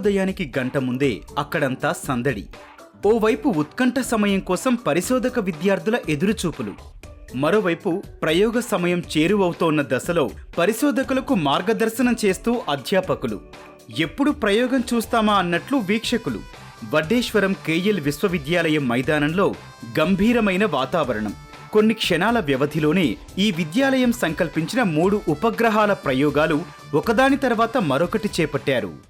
సూర్యోదయానికి గంట ముందే అక్కడంతా సందడి. ఓవైపు ఉత్కంఠ సమయం కోసం పరిశోధక విద్యార్థుల ఎదురుచూపులు. మరోవైపు ప్రయోగ సమయం చేరువవుతోన్న దశలో పరిశోధకులకు మార్గదర్శనం చేస్తూ అధ్యాపకులు. ఎప్పుడు ప్రయోగం చూస్తామా అన్నట్లు వీక్షకులు. వడ్డేశ్వరం కేఎల్ విశ్వవిద్యాలయం మైదానంలో గంభీరమైన వాతావరణం. కొన్ని క్షణాల వ్యవధిలోనే ఈ విద్యాలయం సంకల్పించిన మూడు ఉపగ్రహాల ప్రయోగాలు ఒకదాని తర్వాత మరొకటి చేపట్టారు.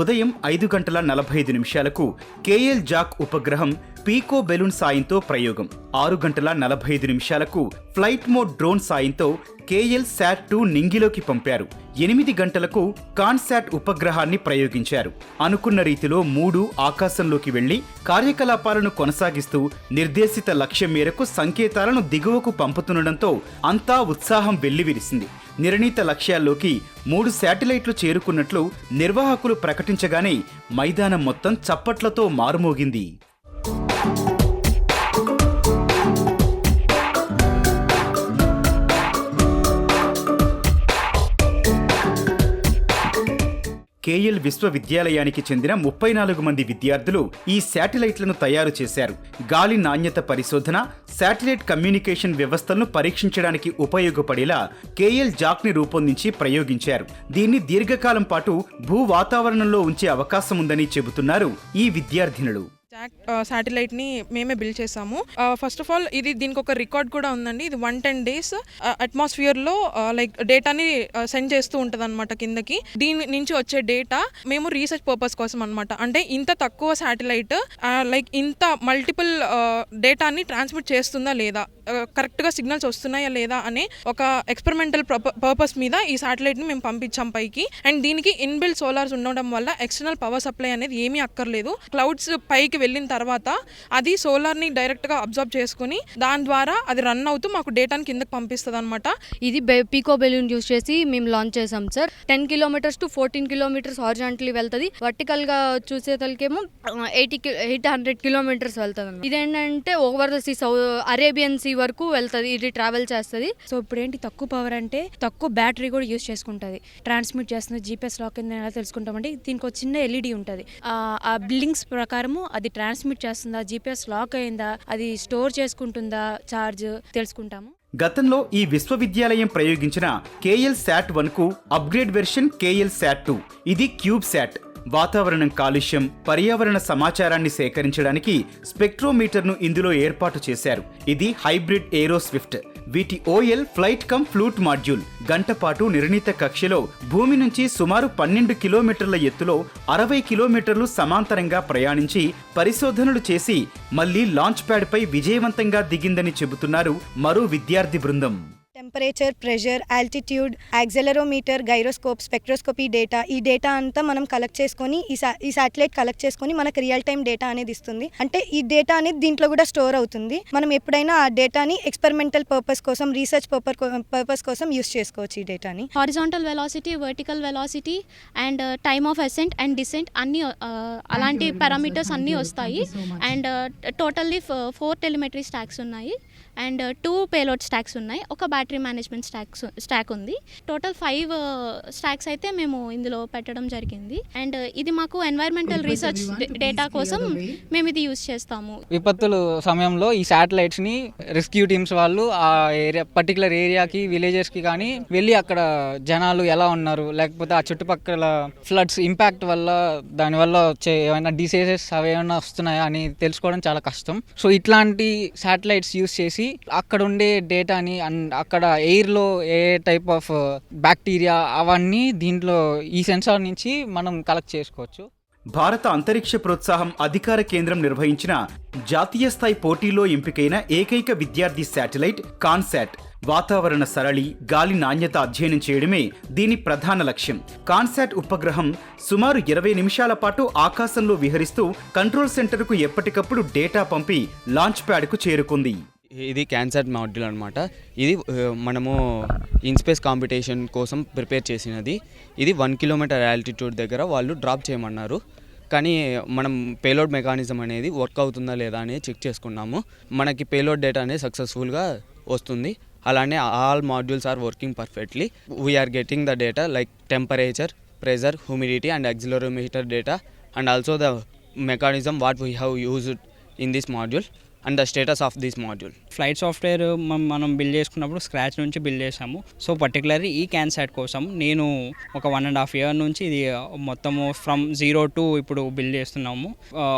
ఉదయం ఐదు గంటల నలభై ఐదు నిమిషాలకు కేఎల్ జాక్ ఉపగ్రహం పీకో బెలూన్ సాయంతో ప్రయోగం. ఆరు గంటల నలభై ఐదు నిమిషాలకు ఫ్లైట్ మోడ్ డ్రోన్ సాయంతో కేఎల్ శాట్ టూ నింగిలోకి పంపారు. ఎనిమిది గంటలకు కాన్శాట్ ఉపగ్రహాన్ని ప్రయోగించారు. అనుకున్న రీతిలో మూడు ఆకాశంలోకి వెళ్ళి కార్యకలాపాలను కొనసాగిస్తూ నిర్దేశిత లక్ష్యం మేరకు సంకేతాలను దిగువకు పంపుతుండటంతో అంతా ఉత్సాహం వెల్లివిరిసింది. నిర్ణీత లక్ష్యాల్లోకి మూడు శాటిలైట్లు చేరుకున్నట్లు నిర్వాహకులు ప్రకటించగానే మైదానం మొత్తం చప్పట్లతో మారుమోగింది. కేఎల్ విశ్వవిద్యాలయానికి చెందిన ముప్పై నాలుగు మంది విద్యార్థులు ఈ శాటిలైట్లను తయారు చేశారు. గాలి నాణ్యత పరిశోధన శాటిలైట్ కమ్యూనికేషన్ వ్యవస్థలను పరీక్షించడానికి ఉపయోగపడేలా కేఎల్ జాక్ని రూపొందించి ప్రయోగించారు. దీన్ని దీర్ఘకాలం పాటు భూ వాతావరణంలో ఉంచే అవకాశం ఉందని చెబుతున్నారు ఈ విద్యార్థినులు. జాక్ శాటిలైట్ని uh, మేమే బిల్డ్ చేసాము. ఫస్ట్ ఆఫ్ ఆల్ ఇది దీనికి ఒక రికార్డ్ కూడా ఉందండి. ఇది వన్ టెన్ డేస్ అట్మాస్ఫియర్లో లైక్ డేటాని సెండ్ చేస్తూ ఉంటుంది అనమాట కిందకి. దీని నుంచి వచ్చే డేటా మేము రీసెర్చ్ పర్పస్ కోసం అనమాట అంటే ఇంత తక్కువ శాటిలైట్ లైక్ uh, ఇంత మల్టిపుల్ డేటాని ట్రాన్స్మిట్ చేస్తుందా లేదా? Uh, కరెక్ట్గా సిగ్నల్స్ వస్తున్నాయా లేదా అనే ఒక ఎక్స్పెరిమెంటల్ పర్పస్ మీద ఈ సాటిలైట్ని మేము పంపించాం పైకి. అండ్ దీనికి ఇన్బిల్డ్ సోలార్స్ ఉండడం వల్ల ఎక్స్టర్నల్ పవర్ సప్లై అనేది ఏమీ అక్కర్లేదు. క్లౌడ్స్ పైకి వెళ్ళిన తర్వాత అది సోలార్ని డైరెక్ట్గా అబ్జర్వ్ చేసుకుని దాని ద్వారా అది రన్ అవుతూ మాకు డేటాని కిందకి పంపిస్తుంది అనమాట ఇది పీకో బెలూన్ యూస్ చేసి మేము లాంచ్ చేసాం sir. Ten kilometres to fourteen kilometres horizontally వెళ్తుంది. వర్టికల్గా చూసేతలకేమో ఎయిటీ ఎయిట్ హండ్రెడ్ కిలోమీటర్స్ వెళ్తుంది ఇదేంటంటే over the sea so Arabian sea వరకు వెళ్తుంది. ఇది ట్రావెల్ చేస్తుంది. సో ఇప్పుడు ఏంటి తక్కువ పవర్ అంటే తక్కువ బ్యాటరీ కూడా యూస్ చేసుకుంటుంది. ట్రాన్స్మిట్ చేస్తుంది జీపీఎస్ లాక్ కింద ఎలా తెలుసుకుంటామంటే దీనికి ఒక చిన్న ఎల్ఈడి ఉంటుంది. ఆ బిల్డింగ్స్ ప్రకారము అది ట్రాన్స్మిట్ చేస్తుందా? జీపీఎస్ లాక్ అయిందా? అది స్టోర్ చేసుకుంటుందా? చార్జ్ తెలుసుకుంటాము. గతంలో ఈ విశ్వవిద్యాలయం ప్రయోగించిన KL sat వన్కు upgrade version KL sat two ఇది క్యూబ్ శాట్ వాతావరణం కాలుష్యం పర్యావరణ సమాచారాన్ని సేకరించడానికి స్పెక్ట్రోమీటర్ను ఇందులో ఏర్పాటు చేశారు. ఇది హైబ్రిడ్ ఏరో స్విఫ్ట్ వీటి OL flight cum float module. గంటపాటు నిర్ణీత కక్షలో భూమి నుంచి సుమారు పన్నెండు కిలోమీటర్ల ఎత్తులో అరవై కిలోమీటర్లు సమాంతరంగా ప్రయాణించి పరిశోధనలు చేసి మళ్ళీ లాంచ్ ప్యాడ్ పై విజయవంతంగా దిగిందని చెబుతున్నారు మరో విద్యార్థి బృందం. Temperature pressure altitude accelerometer gyroscope spectroscopy data ఈ డేటా అంతా మనం కలెక్ట్ చేసుకొని ఈ సా ఈ శాటిలైట్ కలెక్ట్ చేసుకొని మనకు రియల్ టైం డేటా అనేది ఇస్తుంది. అంటే ఈ డేటా అనేది దీంట్లో కూడా స్టోర్ అవుతుంది. మనం ఎప్పుడైనా ఆ డేటాని ఎక్స్పెరిమెంటల్ పర్పస్ కోసం రీసెర్చ్ పర్పర్ పర్పస్ కోసం యూస్ చేసుకోవచ్చు ఈ డేటాని horizontal velocity vertical velocity and time of ascent and descent అన్ని uh, అలాంటి పారామీటర్స్ అన్నీ వస్తాయి. And totally four telemetry stacks ఉన్నాయి. అండ్ టూ పేలోడ్ స్టాక్స్ ఉన్నాయి. ఒక బ్యాటరీ మేనేజ్మెంట్ స్టాక్స్ స్టాక్ ఉంది. టోటల్ ఫైవ్ స్టాక్స్ అయితే మేము ఇందులో పెట్టడం జరిగింది. అండ్ ఇది మాకు ఎన్వైర్మెంటల్ రీసెర్చ్ డేటా కోసం మేము ఇది యూజ్ చేస్తాము. విపత్తుల సమయంలో ఈ శాటిలైట్స్ని రెస్క్యూ టీమ్స్ వాళ్ళు ఆ ఏరియా పర్టికులర్ ఏరియాకి విలేజెస్కి కానీ వెళ్ళి అక్కడ జనాలు ఎలా ఉన్నారు లేకపోతే ఆ చుట్టుపక్కల ఫ్లడ్స్ ఇంపాక్ట్ వల్ల దానివల్ల వచ్చే ఏమైనా డిసీజెస్ అవి ఏమైనా వస్తున్నాయా అని తెలుసుకోవడం చాలా కష్టం. సో ఇట్లాంటి శాటిలైట్స్ యూస్ చేసి అక్కడ ఉండే డేటాని అండ్ అక్కడ ఎయిర్లో ఏ టైప్ ఆఫ్ బ్యాక్టీరియా అవన్నీ దీంట్లో ఈ సెన్సార్ నుంచి మనం కలెక్ట్ చేసుకోవచ్చు. భారత అంతరిక్ష ప్రోత్సాహం అధికార కేంద్రం నిర్వహించిన జాతీయ స్థాయి పోటీలో ఎంపికైన ఏకైక విద్యార్థి శాటిలైట్ కాన్సాట్. వాతావరణ సరళి గాలి నాణ్యత అధ్యయనం చేయడమే దీని ప్రధాన లక్ష్యం. కాన్సాట్ ఉపగ్రహం సుమారు ఇరవై నిమిషాల పాటు ఆకాశంలో విహరిస్తూ కంట్రోల్ సెంటర్కు ఎప్పటికప్పుడు డేటా పంపి లాంచ్ ప్యాడ్కు చేరుకుంది. ఇది క్యాన్సర్ మాడ్యూల్ అనమాట ఇది మనము ఇన్స్పేస్ కాంపిటీషన్ కోసం ప్రిపేర్ చేసినది. ఇది వన్ కిలోమీటర్ ఆల్టిట్యూడ్ దగ్గర వాళ్ళు డ్రాప్ చేయమన్నారు. కానీ మనం పేలోడ్ మెకానిజం అనేది వర్క్ అవుతుందా లేదా అనేది చెక్ చేసుకున్నాము. మనకి పేలోడ్ డేటా అనేది సక్సెస్ఫుల్గా వస్తుంది. అలానే all modules are working perfectly. We are getting the data like temperature pressure humidity and accelerometer data and also the mechanism what we have used in this module and the status of this module. Flight software మనం మనం build చేసుకున్నప్పుడు scratch నుంచి build చేసాము. So particularly ఈ క్యాన్సాట్ కోసం నేను ఒక one and half year నుంచి ఇది మొత్తము ఫ్రమ్ జీరో టు ఇప్పుడు బిల్డ్ చేస్తున్నాము.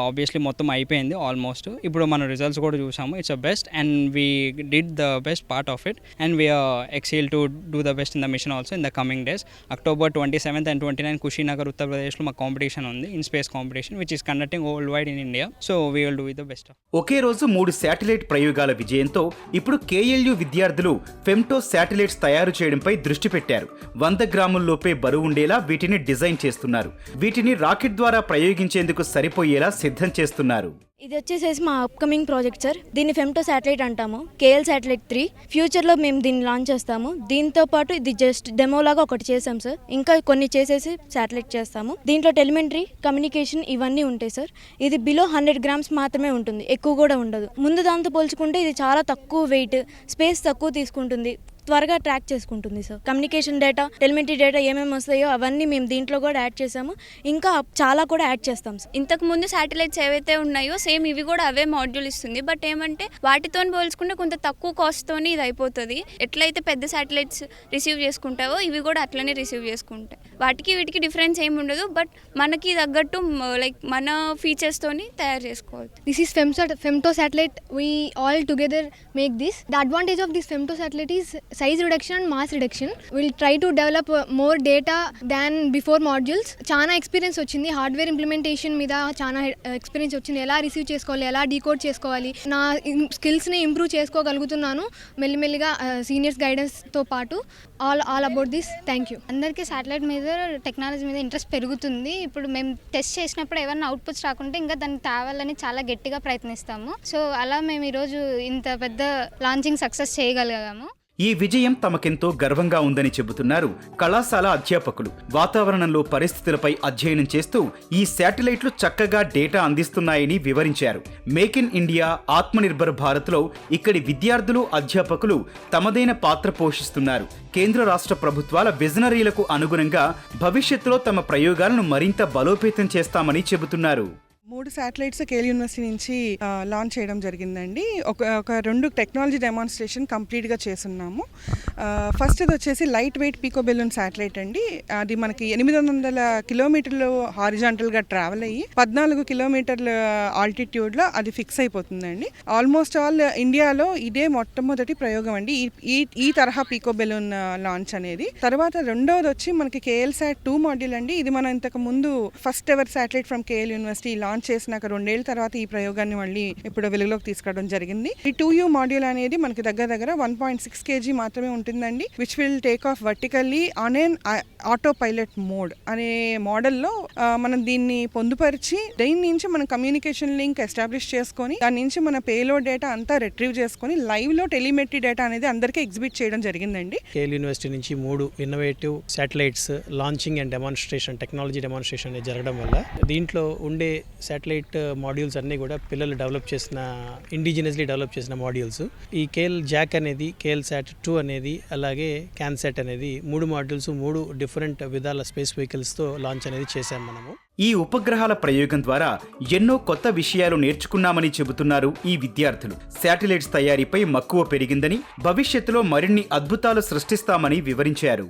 ఆబ్వియస్లీ మొత్తం అయిపోయింది ఆల్మోస్ట్ ఇప్పుడు మన రిజల్ట్స్ కూడా చూసాము. It's a best and we did the best part of it and we are excel to do the best in the mission also in the coming days October twenty seventh and twenty nine Kushinagar ఉత్తరప్రదేశ్లో మా competition ఉంది. In space competition which is conducting world wide in India so we will do with the best ఒకే రోజు మూడు satellite ప్రయోగాల విజయంతో ఇప్పుడు KLU విద్యార్థులు femto satellites తయారు చేయడంపై దృష్టి పెట్టారు. వంద గ్రాముల్లోపే బరువు ఉండేలా వీటిని డిజైన్ చేస్తున్నారు. వీటిని రాకెట్ ద్వారా ప్రయోగించేందుకు సరిపోయేలా సిద్ధం చేస్తున్నారు. ఇది వచ్చేసేసి మా అప్కమింగ్ ప్రాజెక్ట్ సార్ దీన్ని ఫెమ్టో శాటిలైట్ అంటాము. కేఎల్ శాటిలైట్ త్రీ ఫ్యూచర్లో మేము దీన్ని లాంచ్ చేస్తాము. దీంతో పాటు ఇది జస్ట్ డెమో లాగా ఒకటి చేసాం సార్ ఇంకా కొన్ని చేసేసి శాటిలైట్ చేస్తాము. దీంట్లో టెలిమెంటరీ కమ్యూనికేషన్ ఇవన్నీ ఉంటాయి సార్ ఇది బిలో హండ్రెడ్ గ్రామ్స్ మాత్రమే ఉంటుంది. ఎక్కువ కూడా ఉండదు. ముందు దాంతో పోల్చుకుంటే ఇది చాలా తక్కువ వెయిట్ స్పేస్ తక్కువ తీసుకుంటుంది. త్వరగా ట్రాక్ చేసుకుంటుంది sir communication data telemetry data ఏమేమి వస్తాయో అవన్నీ మేము దీంట్లో కూడా యాడ్ చేసాము ఇంకా చాలా కూడా యాడ్ చేస్తాం సార్ ఇంతకు ముందు శాటిలైట్స్ ఏవైతే ఉన్నాయో సేమ్ ఇవి కూడా అవే మాడ్యూల్ ఇస్తుంది. బట్ ఏమంటే వాటితో పోల్చుకుంటే కొంత తక్కువ కాస్ట్తోని ఇది అయిపోతుంది. ఎట్లయితే పెద్ద శాటిలైట్స్ రిసీవ్ చేసుకుంటావో ఇవి కూడా అట్లనే రిసీవ్ చేసుకుంటాయి. వాటికి వీటికి డిఫరెన్స్ ఏమి ఉండదు. బట్ మనకి తగ్గట్టు లైక్ మన ఫీచర్స్తోని తయారు చేసుకోవచ్చు. This is FemSat, Femto satellite. We all together make this. The advantage of this Femto satellite is size reduction and mass reduction. We'll try to develop uh, more data than before modules. చాలా experience వచ్చింది. Hardware implementation మీద చాలా experience uh, వచ్చింది. ఎలా receive చేసుకోవాలి? ఎలా decode చేసుకోవాలి? నా స్కిల్స్ని ఇంప్రూవ్ చేసుకోగలుగుతున్నాను. మెల్లిమెల్లిగా uh, సీనియర్స్ గైడెన్స్తో పాటు. All all about this thank you అందరికీ శాటిలైట్ మీద టెక్నాలజీ మీద ఇంట్రెస్ట్ పెరుగుతుంది. ఇప్పుడు మేము టెస్ట్ చేసినప్పుడు ఏమైనా అవుట్పుట్స్ రాకుంటే ఇంకా దాన్ని తేవాలని చాలా గట్టిగా ప్రయత్నిస్తాము. సో అలా మేము ఈరోజు ఇంత పెద్ద లాంచింగ్ సక్సెస్ చేయగలిగాము. ఈ విజయం తమకెంతో గర్వంగా ఉందని చెబుతున్నారు కళాశాల అధ్యాపకులు. వాతావరణంలో పరిస్థితులపై అధ్యయనం చేస్తూ ఈ శాటిలైట్లు చక్కగా డేటా అందిస్తున్నాయని వివరించారు. మేక్ ఇన్ ఇండియా ఆత్మనిర్భర్ భారత్లో ఇక్కడి విద్యార్థులు అధ్యాపకులు తమదైన పాత్ర పోషిస్తున్నారు. కేంద్ర రాష్ట్ర ప్రభుత్వాల విజనరీలకు అనుగుణంగా భవిష్యత్తులో తమ ప్రయోగాలను మరింత బలోపేతం చేస్తామని చెబుతున్నారు. మూడు శాటిలైట్స్ కేల్ యూనివర్సిటీ నుంచి లాంచ్ చేయడం జరిగిందండి. ఒక ఒక రెండు టెక్నాలజీ డెమాన్స్ట్రేషన్ కంప్లీట్గా చేస్తున్నాము. ఫస్ట్ ఇది వచ్చేసి light weight pico balloon satellite అండి. అది మనకి ఎనిమిది వందల కిలోమీటర్లు హారిజాంటల్గా ట్రావెల్ అయ్యి పద్నాలుగు కిలోమీటర్ల ఆల్టిట్యూడ్లో అది ఫిక్స్ అయిపోతుందండి. ఆల్మోస్ట్ ఆల్ ఇండియాలో ఇదే మొట్టమొదటి ప్రయోగం అండి. ఈ- ఈ ఈ తరహా పీకో బెలూన్ లాంచ్ అనేది. తర్వాత రెండోది వచ్చి మనకి కేఎల్ శాట్ టూ మాడ్యూల్ అండి. ఇది మనం ఇంతకు ముందు first ever satellite from KL university launch చేసినాక రెండేళ్ళ తర్వాత ఈ ప్రయోగాన్ని మళ్ళీ ఇప్పుడు వెలుగులోకి తీసుకురావడం జరిగింది. ఈ టూ యూ మాడ్యూల్ అనేది మనకి దగ్గర దగ్గర వన్ పాయింట్ సిక్స్ కేజీ మాత్రమే ఉంటుందండి which will take off vertically on an auto pilot mode అనే మోడల్లో uh, మనం దీన్ని పొందుపరిచి దీని నుంచి మనం కమ్యూనికేషన్ లింక్ ఎస్టాబ్లిష్ చేసుకొని దాని నుంచి మన పేలోడ్ డేటా అంతా రిట్రీవ్ చేసుకొని లైవ్లో టెలిమెట్రీ డేటా అనేది అందరికీ ఎగ్జిబిట్ చేయడం జరిగిందండి. కేల్ యూనివర్సిటీ నుంచి మూడు innovative satellites launching and demonstration technology demonstration అనేది జరగడం వల్ల దీంట్లో ఉండే శాటిలైట్ మాడ్యూల్స్ uh, అన్నీ కూడా పిల్లలు డెవలప్ చేసిన ఇండిజినస్లీ డెవలప్ చేసిన మాడ్యూల్స్ ఈ కేఎల్ జాక్ అనేది కేఎల్ శాట్ టూ అనేది అలాగే క్యాన్సాట్ అనేది మూడు మాడ్యూల్స్ మూడు డిఫరెంట్ విధాల స్పేస్ వెహికల్స్తో లాంచ్ అనేది చేశాం మనము. ఈ ఉపగ్రహాల ప్రయోగం ద్వారా ఎన్నో కొత్త విషయాలు నేర్చుకున్నామని చెబుతున్నారు ఈ విద్యార్థులు. శాటిలైట్స్ తయారీపై మక్కువ పెరిగిందని భవిష్యత్తులో మరిన్ని అద్భుతాలు సృష్టిస్తామని వివరించారు.